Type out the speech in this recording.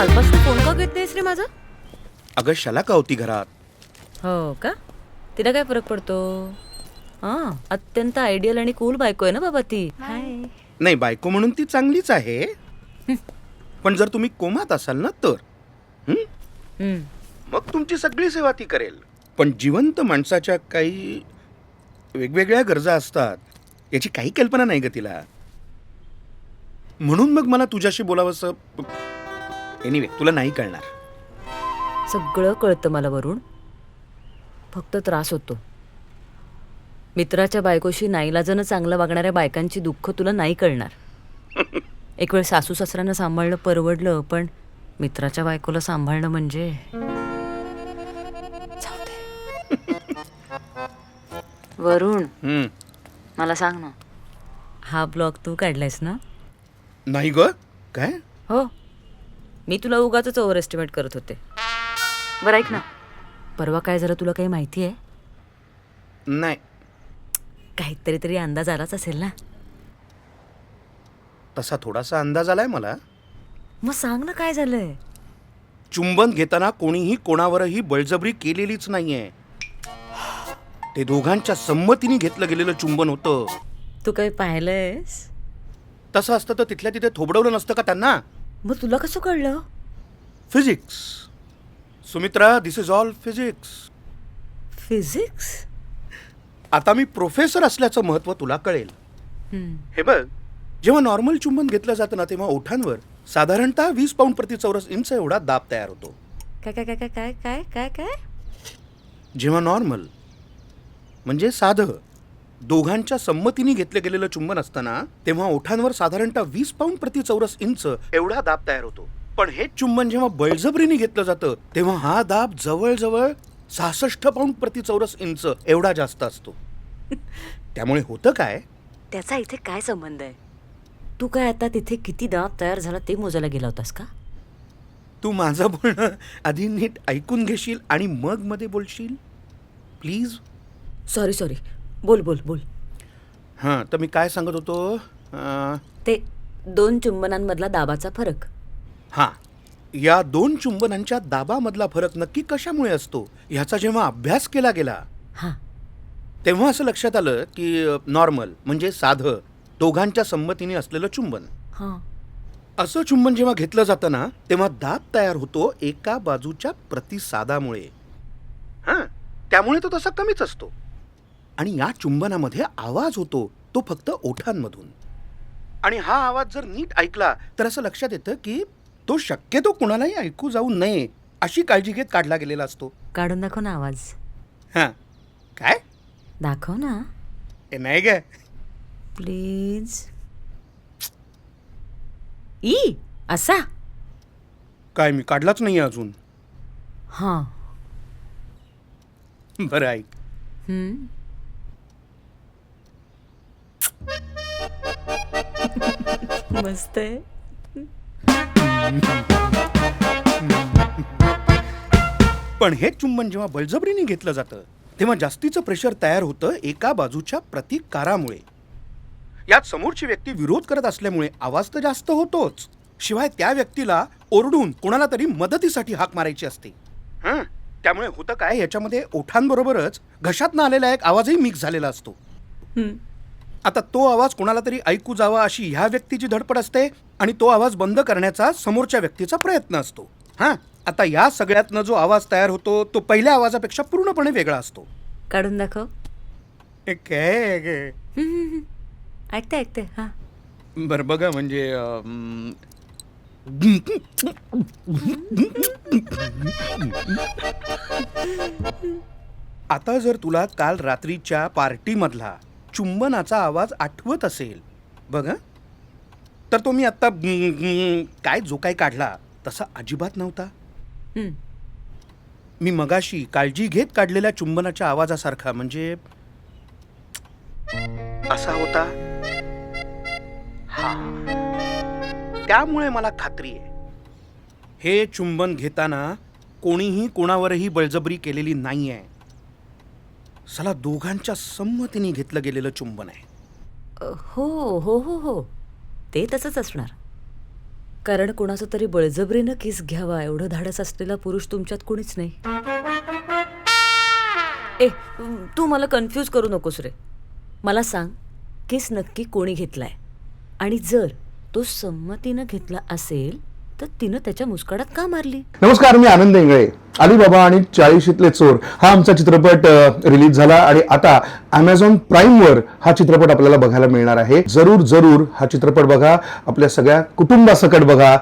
कालपासून फोन का घेत नाहीस रे माझा? अगं शला का होती घरात? हो का? तिला काय फरक पडतो? हा अत्यंत आयडियल आणि कूल बायको आहे ना बाबा ती. हाय नाही बायको म्हणून ती चांगलीच आहे. पण जर तुम्ही कोमात असाल ना तर हं? हम्म. मग तुमची सगळी सेवा ती करेल. पण जिवंत माणसाच्या काही वेगवेगळ्या गरजा असतात. याची काही कल्पना नाही ग तिला. म्हणून मग मला तुझ्याशी बोलावंसं एनिवे तुला नाही कळणार. सगळं कळतं मला वरून फक्त त्रास होतो. मित्राच्या बायकोशी नाईलाजानं चांगलं वागणाऱ्या बायकांची दुःख तुला नाही कळणार. एक वेळ सासू सासऱ्यांना सांभाळणं परवडलं पण मित्राच्या बायकोला सांभाळणं म्हणजे. वरुण. मला सांग ना. हा ब्लॉग तू काढलायस ना? नाही ग. काय? हो. मी तुला उगाच ओव्हर एस्टिमेट करत होते. बरं ऐक ना. परवा काय जरा तुला काही माहिती आहे? नाही. काहीतरी तरी अंदाज आलाच असेल ना? तसा थोडासा अंदाज आलाय मला. मग सांग ना काय झालंय? चुंबन घेताना कोणीही कोणावरही बळजबरी केलेलीच नाहीये. ते दोघांच्या संमतीने घेतलं गेलेलं चुंबन होतं. तू काही पाहिलंयस? तसं असतं तर तिथल्या तिथे थोबडवलं नसतं का त्यांना? मग तुला कसं कळलं? Physics Sumitra this is all physics physics आता मी प्रोफेसर असल्याचं महत्त्व तुला कळेल. हे बघ. जेव्हा नॉर्मल चुंबन घेतलं जातं ना तेव्हा ओठांवर साधारणतः वीस पाऊंड प्रति चौरस इंच एवढा दाब तयार होतो. काय काय काय काय काय काय काय? काय जेव्हा नॉर्मल म्हणजे साधं दोघांच्या संमतीने घेतलं गेलेलं चुंबन असताना तेव्हा ओठांवर साधारणतः वीस पाऊंड प्रति चौरस इंच एवढा दाब तयार होतो. पण हे चुंबन जेव्हा बळजबरीने घेतलं जातं तेव्हा हा दाब जवळजवळ सहासष्ट पाऊंड प्रति चौरस इंच एवढा जास्त असतो. त्यामुळे होतं काय? त्याचा इथे काय संबंध आहे? तू काय आता तिथे किती दाब तयार झाला ते मोजायला गेला होतास का? तू माझं बोलणं आधी नीट ऐकून घेशील आणि मग मध्ये बोलशील? प्लीज. Sorry sorry. बोल बोल बोल. हां तर मी काय सांगत होतो अं, ते दोन चुंबनांमधला दाबाचा फरक. हा या दोन चुंबनांच्या दाबामधला फरक नक्की कशामुळे असतो ह्याचा जेव्हा अभ्यास केला गेला हां. तेव्हा असं लक्षात आलं की नॉर्मल म्हणजे साधं दोघांच्या संमतीने असलेलं चुंबन. हां. असं चुंबन जेव्हा घेतलं जातं ना तेव्हा दाब तयार होतो एका बाजूच्या प्रतिसादामुळे. हां त्यामुळे तो तसा कमीच असतो. आणि या चुंबनामध्ये आवाज होतो तो फक्त ओठांमधून. आणि हा आवाज जर नीट ऐकला तर असं लक्षात येतं की तो शक्यतो कुणालाही ऐकू जाऊ नये अशी काळजी घेत काढला गेलेला असतो. काढून दाखव ना आवाज. हां. काय? दाखव ना. हे नाही काय प्लीज. ई असा. काय मी काढलाच नाही अजून. हां. बरं ऐक. हम्म. मस्त आहे पण हे चुंबन जेव्हा बळजबरीने घेतलं जातं तेव्हा जास्तीचं प्रेशर तयार होतं एका बाजूच्या प्रतिकारामुळे. यात समोरची व्यक्ती विरोध करत असल्यामुळे आवाज तर जास्त होतोच. शिवाय त्या व्यक्तीला ओरडून कोणाला तरी मदतीसाठी हाक मारायची असते. हं? त्यामुळे होतं काय? याच्यामध्ये ओठांबरोबरच घशातनं आलेला एक आवाजही मिक्स झालेला असतो. आता तो आवाज कोणाला तरी ऐकू जावा अशी ह्या व्यक्तीची धडपड असते आणि तो आवाज बंद करण्याचा समोरच्या व्यक्तीचा प्रयत्न असतो. हां आता या सगळ्यातनं जो आवाज तयार होतो तो पहिल्या आवाजापेक्षा पूर्णपणे वेगळा असतो. काढून दाखव. ऐकते ऐकते हां. बरं बघा म्हणजे अं, आता जर तुला काल रात्रीच्या पार्टीमधला चुंबनाचा आवाज आठवत असेल. बघ? तर तो मी आत्ता काय जो काय काढला तसा अजिबात नव्हता. मी मगाशी काळजी घेत काढलेल्या चुंबनाच्या आवाजासारखा म्हणजे असा होता. हा. त्यामुळे मला खात्री आहे. हे चुंबन घेताना कोणीही कोणावरही बळजबरी केलेली नाही आहे सला दोघांच्या संमतीने घेतलं गेलेलं चुंबन आहे. हो हो हो हो. ते तसंच असणार. कारण कोणाचं तरी बळजबरीनं किस घ्यावा एवढं धाडस असलेला पुरुष तुमच्यात कोणीच नाही. ए तू मला कन्फ्यूज करू नकोस रे. मला सांग किस नक्की कोणी घेतलाय? आणि जर तो संमतीनं घेतला असेल तर तिनं त्याच्या मुस्कडात का मारली? नमस्कार मी आनंद इंगळे. अलिबाबा आणि चाळीशीतले चोर हा आमचा चित्रपट रिलीज झाला आणि आता अमेझॉन प्राईमवर हा चित्रपट आपल्याला बघायला मिळणार आहे. जरूर जरूर हा चित्रपट बघा. आपल्या सगळ्या कुटुंबासकट बघा.